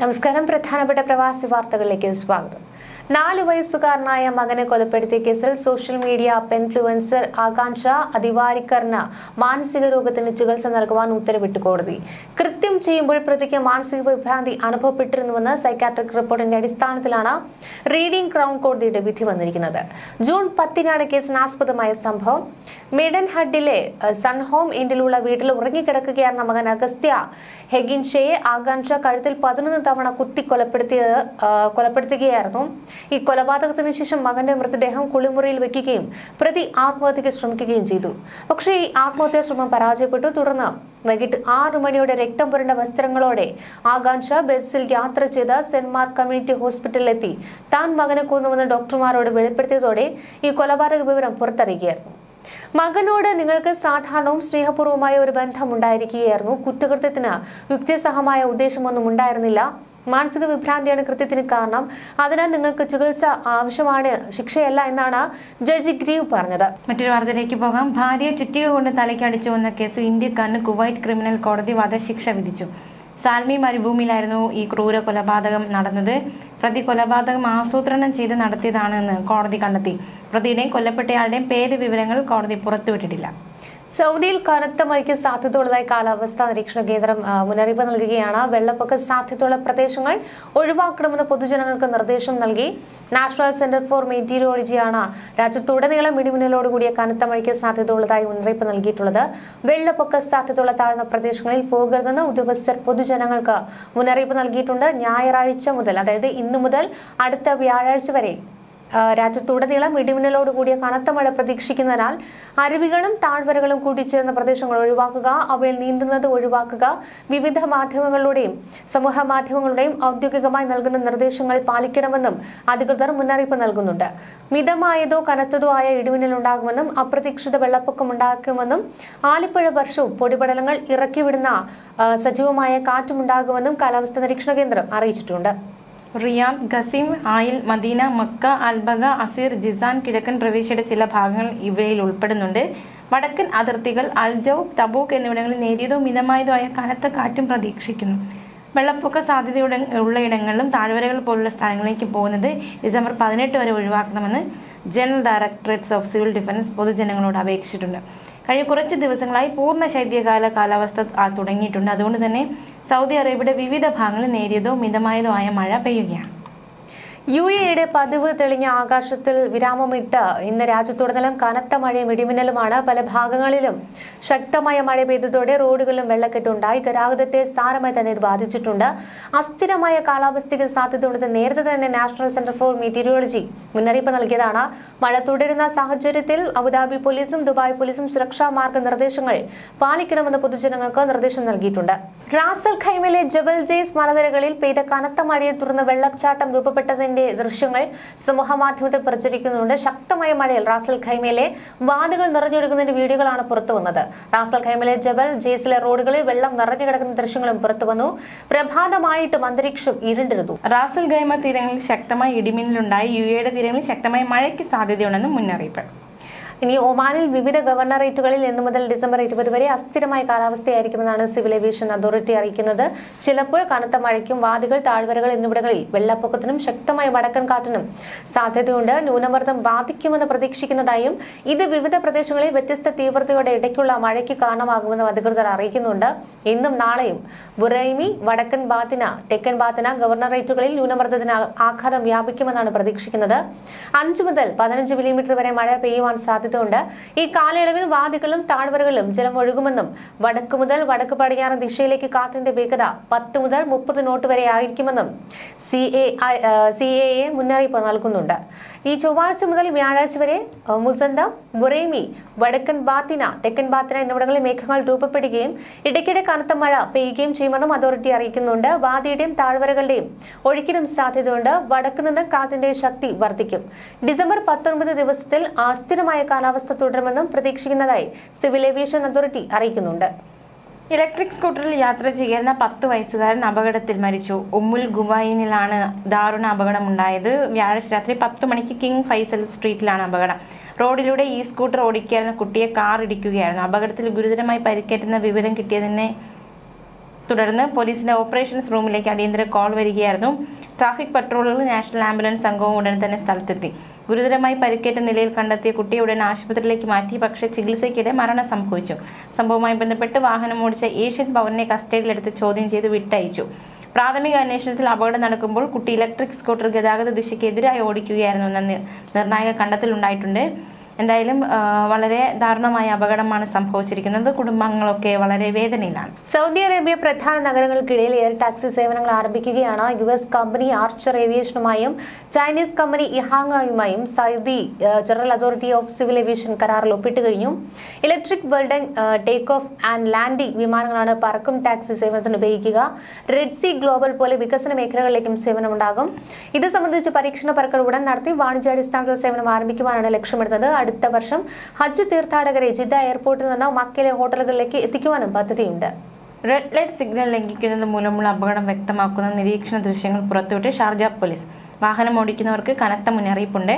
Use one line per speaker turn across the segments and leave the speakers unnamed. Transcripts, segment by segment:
നമസ്കാരം പ്രധാനപ്പെട്ട പ്രവാസി വാർത്തകളിലേക്ക് സ്വാഗതം നാല് വയസ്സുകാരനായ മകനെ കൊലപ്പെടുത്തിയ കേസിൽ സോഷ്യൽ മീഡിയ ഇൻഫ്ലുവൻസർ ആകാംക്ഷ അധിവാരിക്കറിന് മാനസിക രോഗത്തിന് ചികിത്സ നൽകുവാൻ ഉത്തരവിട്ട് കോടതി കൃത്യം ചെയ്യുമ്പോൾ പ്രതിക്ക് മാനസിക വിഭ്രാന്തി അനുഭവപ്പെട്ടിരുന്നുവെന്ന് സൈക്കാട്രിക് റിപ്പോർട്ടിന്റെ അടിസ്ഥാനത്തിലാണ് റീഡിംഗ് ക്രൗൺ കോടതിയുടെ വിധി വന്നിരിക്കുന്നത് ജൂൺ പത്തിനാണ് കേസിനാസ്പദമായ സംഭവം മിഡൻ ഹഡിലെ സൺഹോം ഇൻഡിലുള്ള വീട്ടിൽ ഉറങ്ങിക്കിടക്കുകയായിരുന്ന മകൻ അഗസ്ത്യ ഹെഗിൻഷയെ ആകാംക്ഷ കഴുത്തിൽ പതിനൊന്ന് തവണ കുത്തി കൊലപ്പെടുത്തിയത് കൊലപ്പെടുത്തുകയായിരുന്നു ഈ കൊലപാതകത്തിന് ശേഷം മകന്റെ മൃതദേഹം കുളിമുറിയിൽ വെക്കുകയും പ്രതി ആത്മഹത്യക്ക് ശ്രമിക്കുകയും ചെയ്തു പക്ഷേ ഈ ആത്മഹത്യാ ശ്രമം പരാജയപ്പെട്ടു തുടർന്ന് വൈകിട്ട് ആറു മണിയോടെ രക്തം പുരണ്ട വസ്ത്രങ്ങളോടെ ആകാംക്ഷ ബസിൽ യാത്ര ചെയ്ത സെന്റ് മാർക്ക് കമ്മ്യൂണിറ്റി ഹോസ്പിറ്റലിലെത്തി താൻ മകനെ കൊന്നുവെന്ന് ഡോക്ടർമാരോട് വെളിപ്പെടുത്തിയതോടെ ഈ കൊലപാതക വിവരം പുറത്തറിയിക്കുകയായിരുന്നു മകനോട് നിങ്ങൾക്ക് സാധാരണവും സ്നേഹപൂർവ്വമായ ഒരു ബന്ധം ഉണ്ടായിരിക്കുകയായിരുന്നു കുറ്റകൃത്യത്തിന് യുക്തിസഹമായ ഉദ്ദേശമൊന്നും ഉണ്ടായിരുന്നില്ല മാനസിക വിഭ്രാന്തിയാണ് കൃത്യത്തിന് കാരണം അതിനാൽ നിങ്ങൾക്ക് ചികിത്സ ആവശ്യമാണ് ശിക്ഷയല്ല എന്നാണ് ജഡ്ജി ഗ്രീവ് പറഞ്ഞത്
മറ്റൊരു വാർത്തയിലേക്ക് പോകാം ഭാര്യ ചുറ്റിക കൊണ്ട് തലയ്ക്കടിച്ചു വന്ന കേസ് ഇന്ത്യക്കാരന് കുവൈറ്റ് ക്രിമിനൽ കോടതി വധശിക്ഷ വിധിച്ചു സാൽമി മരുഭൂമിയിലായിരുന്നു ഈ ക്രൂര കൊലപാതകം നടന്നത് പ്രതി കൊലപാതകം ആസൂത്രണം ചെയ്ത് നടത്തിയതാണെന്ന് കോടതി കണ്ടെത്തി പ്രതിയുടെയും കൊല്ലപ്പെട്ടയാളുടെയും പേര് വിവരങ്ങൾ കോടതി പുറത്തുവിട്ടിട്ടില്ല സൗദിയിൽ കനത്ത മഴയ്ക്ക് സാധ്യതയുള്ളതായി കാലാവസ്ഥാ നിരീക്ഷണ കേന്ദ്രം മുന്നറിയിപ്പ് നൽകുകയാണ് വെള്ളപ്പൊക്ക സാധ്യതയുള്ള പ്രദേശങ്ങൾ ഒഴിവാക്കണമെന്ന് പൊതുജനങ്ങൾക്ക് നിർദ്ദേശം നൽകി നാഷണൽ സെന്റർ ഫോർ മെറ്റീരിയോളജിയാണ് രാജ്യത്തുടനീളം ഇടിമിന്നലോട് കനത്ത മഴയ്ക്ക് സാധ്യതയുള്ളതായി മുന്നറിയിപ്പ് നൽകിയിട്ടുള്ളത് വെള്ളപ്പൊക്ക സാധ്യതയുള്ള താഴ്ന്ന പ്രദേശങ്ങളിൽ പോകരുതെന്ന് ഉദ്യോഗസ്ഥർ പൊതുജനങ്ങൾക്ക് മുന്നറിയിപ്പ് നൽകിയിട്ടുണ്ട് ഞായറാഴ്ച മുതൽ അതായത് ഇന്നു മുതൽ അടുത്ത വ്യാഴാഴ്ച വരെ രാജ്യത്തുടനീളം ഇടിമിന്നലോട് കൂടിയ കനത്ത മഴ പ്രതീക്ഷിക്കുന്നതിനാൽ അരുവികളും താഴ്വരകളും കൂട്ടിച്ചേർന്ന പ്രദേശങ്ങൾ ഒഴിവാക്കുക അവയിൽ നീന്തുന്നത് ഒഴിവാക്കുക വിവിധ മാധ്യമങ്ങളുടെയും സമൂഹ മാധ്യമങ്ങളുടെയും ഔദ്യോഗികമായി നൽകുന്ന നിർദ്ദേശങ്ങൾ പാലിക്കണമെന്നും അധികൃതർ മുന്നറിയിപ്പ് നൽകുന്നുണ്ട് മിതമായതോ കനത്തതോ ആയ ഇടിമിന്നലുണ്ടാകുമെന്നും അപ്രതീക്ഷിത വെള്ളപ്പൊക്കം ഉണ്ടാക്കുമെന്നും ആലിപ്പുഴ വർഷവും പൊടിപടലങ്ങൾ ഇറക്കിവിടുന്ന സജീവമായ കാറ്റുമുണ്ടാകുമെന്നും കാലാവസ്ഥാ നിരീക്ഷണ കേന്ദ്രം അറിയിച്ചിട്ടുണ്ട് Riyadh Qassim Hail Medina Mecca Al Baha Asir Jizan കിഴക്കൻ പ്രവിശ്യയുടെ ചില ഭാഗങ്ങൾ ഇവയിൽ ഉൾപ്പെടുന്നുണ്ട് വടക്കൻ അതിർത്തികൾ അൽജവ് തബൂക്ക് എന്നിവിടങ്ങളിൽ നേരിയതോ മിതമായതോ ആയ കനത്ത കാറ്റും പ്രതീക്ഷിക്കുന്നു വെള്ളപ്പൊക്ക സാധ്യതയുടെ ഇടങ്ങളിലും താഴ്വരകൾ പോലുള്ള സ്ഥലങ്ങളിലേക്ക് പോകുന്നത് ഡിസംബർ പതിനെട്ട് വരെ ഒഴിവാക്കണമെന്ന് general directorates of civil defence പൊതുജനങ്ങളോട് അപേക്ഷിച്ചിട്ടുണ്ട് കഴിഞ്ഞ കുറച്ച് ദിവസങ്ങളായി പൂർണ്ണ ശൈത്യകാല കാലാവസ്ഥ തുടങ്ങിയിട്ടുണ്ട് അതുകൊണ്ട് തന്നെ സൗദി അറേബ്യയുടെ വിവിധ ഭാഗങ്ങളിൽ നേരിയതോ മിതമായതോ ആയ മഴ പെയ്യുകയാണ് യു യുടെ പതിവ് തെളിഞ്ഞ ആകാശത്തിൽ വിരാമമിട്ട് ഇന്ന് രാജ്യത്തുടനീളം കനത്ത മഴയും ഇടിമിന്നലുമാണ് പല ഭാഗങ്ങളിലും ശക്തമായ മഴ പെയ്തതോടെ റോഡുകളിലും വെള്ളക്കെട്ടുണ്ടായി ഗതാഗതത്തെ സാരമായി തന്നെ ഇത് ബാധിച്ചിട്ടുണ്ട് അസ്ഥിരമായ കാലാവസ്ഥയ്ക്ക് ഉണ്ടെന്ന് നേരത്തെ തന്നെ നാഷണൽ സെന്റർ ഫോർ മെറ്റീരിയോളജി മുന്നറിയിപ്പ് നൽകിയതാണ് മഴ തുടരുന്ന സാഹചര്യത്തിൽ അബുദാബി പോലീസും ദുബായ് പോലീസും സുരക്ഷാ മാർഗനിർദ്ദേശങ്ങൾ പാലിക്കണമെന്ന് പൊതുജനങ്ങൾക്ക് നിർദ്ദേശം നൽകിയിട്ടുണ്ട് റാസൽ ഖൈമിലെ ജബൽ മലനിരകളിൽ പെയ്ത കനത്ത മഴയെ തുടർന്ന് വെള്ളച്ചാട്ടം രൂപപ്പെട്ടതിന് മഴയുടെ ദൃശ്യങ്ങൾ സമൂഹമാധ്യമത്തിൽ പ്രചരിക്കുന്നുണ്ട് ശക്തമായ മഴയിൽ റാസൽ ഖൈമയിലെ വാദികൾ നിറഞ്ഞൊഴുകുന്നതിന്റെ വീഡിയോകളാണ് പുറത്തു വന്നത് റാസൽ ഖൈമയിലെ ജബൽ ജെയ്സിലെ റോഡുകളിൽ വെള്ളം നിറഞ്ഞു കിടക്കുന്ന ദൃശ്യങ്ങളും പുറത്തു വന്നു പ്രഭാതമായിട്ടും അന്തരീക്ഷം ഇരുണ്ടിരുന്നു റാസൽ ഖൈമ തീരങ്ങളിൽ ശക്തമായ ഇടിമിന്നലുണ്ടായി യു എയുടെ തീരങ്ങളിൽ ശക്തമായ മഴയ്ക്ക് സാധ്യതയുണ്ടെന്നും മുന്നറിയിപ്പ് ഇനി ഒമാനിൽ വിവിധ ഗവർണറേറ്റുകളിൽ ഇന്ന് മുതൽ ഡിസംബർ ഇരുപത് വരെ അസ്ഥിരമായ കാലാവസ്ഥയായിരിക്കുമെന്നാണ് സിവിൽ ഏവിയേഷൻ അതോറിറ്റി അറിയിക്കുന്നത് ചിലപ്പോൾ കനത്ത മഴയ്ക്കും വാദികൾ താഴ്വരകൾ എന്നിവിടങ്ങളിൽ വെള്ളപ്പൊക്കത്തിനും ശക്തമായ വടക്കൻ കാറ്റിനും സാധ്യതയുണ്ട് ന്യൂനമർദ്ദം ബാധിക്കുമെന്ന് പ്രതീക്ഷിക്കുന്നതായും ഇത് വിവിധ പ്രദേശങ്ങളിൽ വ്യത്യസ്ത തീവ്രതയോടെ ഇടയ്ക്കുള്ള മഴയ്ക്ക് കാരണമാകുമെന്നും അധികൃതർ അറിയിക്കുന്നുണ്ട് ഇന്നും നാളെയും ബുറൈമി വടക്കൻ ബാത്തിന തെക്കൻ ബാത്തിന ഗവർണറേറ്റുകളിൽ ന്യൂനമർദ്ദത്തിന് ആഘാതം വ്യാപിക്കുമെന്നാണ് പ്രതീക്ഷിക്കുന്നത് അഞ്ചു മുതൽ പതിനഞ്ച് മില്ലിമീറ്റർ വരെ മഴ പെയ്യുവാൻ സാധ്യത സാധ്യതയുണ്ട് ഈ കാലയളവിൽ വാദികളും താഴ്വരകളും ഒഴുകുമെന്നും വടക്കു മുതൽ വടക്ക് പടിഞ്ഞാറൻ ദിശയിലേക്ക് കാറ്റിന്റെ വേഗത പത്ത് മുതൽ മുപ്പത് നോട്ട് വരെ ആയിരിക്കുമെന്നും C A C A A മുന്നറിയിപ്പ് നൽകുന്നുണ്ട് ഈ ചൊവ്വാഴ്ച മുതൽ വ്യാഴാഴ്ച വരെ മുസന്ത ബുറേമി വടക്കൻ ബാത്തിന തെക്കൻ ബാത്തിന എന്നിവിടങ്ങളിൽ മേഘങ്ങൾ രൂപപ്പെടുകയും ഇടയ്ക്കിടെ കനത്ത മഴ പെയ്യുകയും ചെയ്യുമെന്നും അതോറിറ്റി അറിയിക്കുന്നുണ്ട് വാദിയുടെയും താഴ്വരകളുടെയും ഒഴുക്കിനും സാധ്യതയുണ്ട് വടക്കു നിന്ന് കാറ്റിന്റെ ശക്തി വർദ്ധിക്കും ഡിസംബർ പത്തൊൻപത് ദിവസത്തിൽ അസ്ഥിരമായ കാലാവസ്ഥ തുടരുമെന്നും പ്രതീക്ഷിക്കുന്നതായി സിവിൽ ഏവിയേഷൻ അതോറിറ്റി അറിയിക്കുന്നുണ്ട് ഇലക്ട്രിക് സ്കൂട്ടറിൽ യാത്ര ചെയ്യുന്ന പത്ത് വയസ്സുകാരൻ അപകടത്തിൽ മരിച്ചു ഉമ്മുൽ ഗുബൈനിലാണ് ദാരുണ അപകടമുണ്ടായത് വ്യാഴാഴ്ച രാത്രി പത്ത് മണിക്ക് കിങ് ഫൈസൽ സ്ട്രീറ്റിലാണ് അപകടം റോഡിലൂടെ ഈ സ്കൂട്ടർ ഓടിക്കായിരുന്ന കുട്ടിയെ കാർ ഇടിക്കുകയായിരുന്നു അപകടത്തിൽ ഗുരുതരമായി പരിക്കേറ്റുന്ന വിവരം കിട്ടിയതിനെ തുടർന്ന് പോലീസിന്റെ ഓപ്പറേഷൻസ് റൂമിലേക്ക് അടിയന്തര കോൾ വരികയായിരുന്നു ട്രാഫിക് പട്രോളുകൾ നാഷണൽ ആംബുലൻസ് സംഘവും ഉടൻ തന്നെ സ്ഥലത്തെത്തി ഗുരുതരമായി പരിക്കേറ്റ നിലയിൽ കണ്ടെത്തിയ കുട്ടിയെ ഉടൻ ആശുപത്രിയിലേക്ക് മാറ്റി പക്ഷേ ചികിത്സയ്ക്കിടെ മരണം സംഭവിച്ചു സംഭവവുമായി ബന്ധപ്പെട്ട് വാഹനം ഓടിച്ച ഏഷ്യൻ പവറിനെ കസ്റ്റഡിയിലെടുത്ത് ചോദ്യം ചെയ്ത് വിട്ടയച്ചു പ്രാഥമിക അന്വേഷണത്തിൽ അപകടം നടക്കുമ്പോൾ കുട്ടി ഇലക്ട്രിക് സ്കൂട്ടർ ഗതാഗത ദിശയ്ക്കെതിരായി ഓടിക്കുകയായിരുന്നു എന്ന നിർണായക കണ്ടെത്തലുണ്ടായിട്ടുണ്ട് എന്തായാലും വളരെ ദാരുണമായ അപകടമാണ് സംഭവിച്ചിരിക്കുന്നത് കുടുംബങ്ങളൊക്കെ വളരെ വേദനയിലാണ് സൗദി അറേബ്യ പ്രധാന നഗരങ്ങൾക്കിടയിൽ എയർ ടാക്സി സേവനങ്ങൾ ആരംഭിക്കുകയാണ് യു എസ് കമ്പനി ആർച്ചർ ഏവിയേഷനുമായും ചൈനീസ് കമ്പനി ഇഹാങ്ങയുമായും Saudi general authority of civil aviation കരാറിൽ ഒപ്പിട്ട് കഴിഞ്ഞു electric burden take off and landing വിമാനങ്ങളാണ് പറക്കും ടാക്സി സേവനത്തിന് ഉപയോഗിക്കുക റെഡ് സി ഗ്ലോബൽ പോലെ വികസന മേഖലകളിലേക്കും സേവനമുണ്ടാകും ഇത് സംബന്ധിച്ച് പരീക്ഷണ പറക്കൽ ഉടൻ നടത്തി വാണിജ്യാടിസ്ഥാനത്തിൽ സേവനം ആരംഭിക്കുവാനാണ് ലക്ഷ്യമിടുന്നത് അടുത്ത വർഷം ഹജ്ജ് തീർത്ഥാടകരെ ജിദ്ദ എയർപോർട്ടിൽ നിന്ന് മക്കയിലെ ഹോട്ടലുകളിലേക്ക് എത്തിക്കുവാനും പദ്ധതിയുണ്ട് റെഡ് ലൈറ്റ് സിഗ്നൽ ലംഘിക്കുന്നത് മൂലമുള്ള അപകടം വ്യക്തമാക്കുന്ന നിരീക്ഷണ ദൃശ്യങ്ങൾ പുറത്തുവിട്ട് ഷാർജ പോലീസ് വാഹനം ഓടിക്കുന്നവർക്ക് കനത്ത മുന്നറിയിപ്പുണ്ട്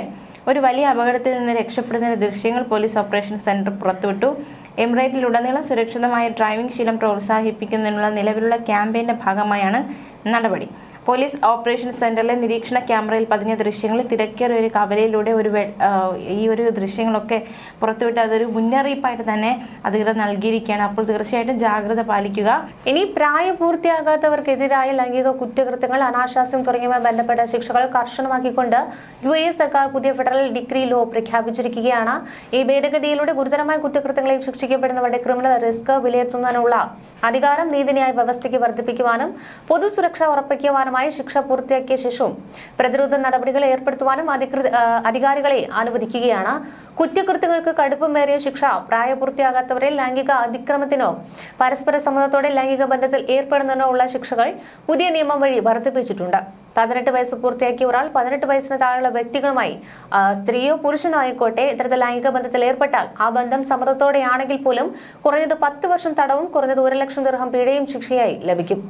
ഒരു വലിയ അപകടത്തിൽ നിന്ന് രക്ഷപ്പെടുന്ന ദൃശ്യങ്ങൾ പോലീസ് ഓപ്പറേഷൻ സെന്റർ പുറത്തുവിട്ടു ഉടനീളം സുരക്ഷിതമായ ഡ്രൈവിംഗ് ശീലം പ്രോത്സാഹിപ്പിക്കുന്നതിനുള്ള നിലവിലുള്ള ക്യാമ്പയിന്റെ ഭാഗമായാണ് നടപടി പോലീസ് ഓപ്പറേഷൻ സെന്ററിലെ നിരീക്ഷണ ക്യാമറയിൽ പതിഞ്ഞ ദൃശ്യങ്ങൾ തിരക്കേറിയ ഒരു കവലയിലൂടെ ഒരു ഈ ഒരു ദൃശ്യങ്ങളൊക്കെ പുറത്തുവിട്ട് അതൊരു മുന്നറിയിപ്പായിട്ട് തന്നെ അധികൃതർ നൽകിയിരിക്കുകയാണ് അപ്പോൾ തീർച്ചയായിട്ടും ജാഗ്രത പാലിക്കുക ഇനി പ്രായപൂർത്തിയാകാത്തവർക്കെതിരായ ലൈംഗിക കുറ്റകൃത്യങ്ങൾ അനാശാസ്യം തുടങ്ങിയവ ബന്ധപ്പെട്ട ശിക്ഷകൾ കർശനമാക്കിക്കൊണ്ട് യു എ സർക്കാർ പുതിയ ഫെഡറൽ ഡിഗ്രി ലോ പ്രഖ്യാപിച്ചിരിക്കുകയാണ് ഈ ഭേദഗതിയിലൂടെ ഗുരുതരമായ കുറ്റകൃത്യങ്ങളെ ശിക്ഷിക്കപ്പെടുന്നവരുടെ ക്രിമിനൽ റിസ്ക് വിലയിരുത്തുന്നതിനുള്ള അധികാരം നീതിന്യായ വ്യവസ്ഥയ്ക്ക് വർദ്ധിപ്പിക്കുവാനും പൊതുസുരക്ഷ ഉറപ്പിക്കുവാനുമായി ശിക്ഷ പൂർത്തിയാക്കിയ ശേഷവും പ്രതിരോധ നടപടികൾ ഏർപ്പെടുത്തുവാനും അധികാരികളെ അനുവദിക്കുകയാണ് കുറ്റകൃത്യങ്ങൾക്ക് കടുപ്പമേറിയ ശിക്ഷ പ്രായപൂർത്തിയാകാത്തവരെ ലൈംഗിക അതിക്രമത്തിനോ പരസ്പര സമ്മതത്തോടെ ലൈംഗിക ബന്ധത്തിൽ ഏർപ്പെടുന്നതിനോ ഉള്ള ശിക്ഷകൾ പുതിയ നിയമം വഴി വർദ്ധിപ്പിച്ചിട്ടുണ്ട് പതിനെട്ട് വയസ്സ് പൂർത്തിയാക്കിയ ഒരാൾ പതിനെട്ട് വയസ്സിന് താഴെയുള്ള വ്യക്തികളുമായി സ്ത്രീയോ പുരുഷനോ ആയിക്കോട്ടെ ഇത്തരത്തിൽ ലൈംഗിക ബന്ധത്തിൽ ഏർപ്പെട്ടാൽ ആ ബന്ധം സമ്മതത്തോടെയാണെങ്കിൽ പോലും കുറഞ്ഞത് പത്ത് വർഷം തടവും കുറഞ്ഞത് ഒരു ലക്ഷം ദീർഘം പിഴയും ശിക്ഷയായി ലഭിക്കും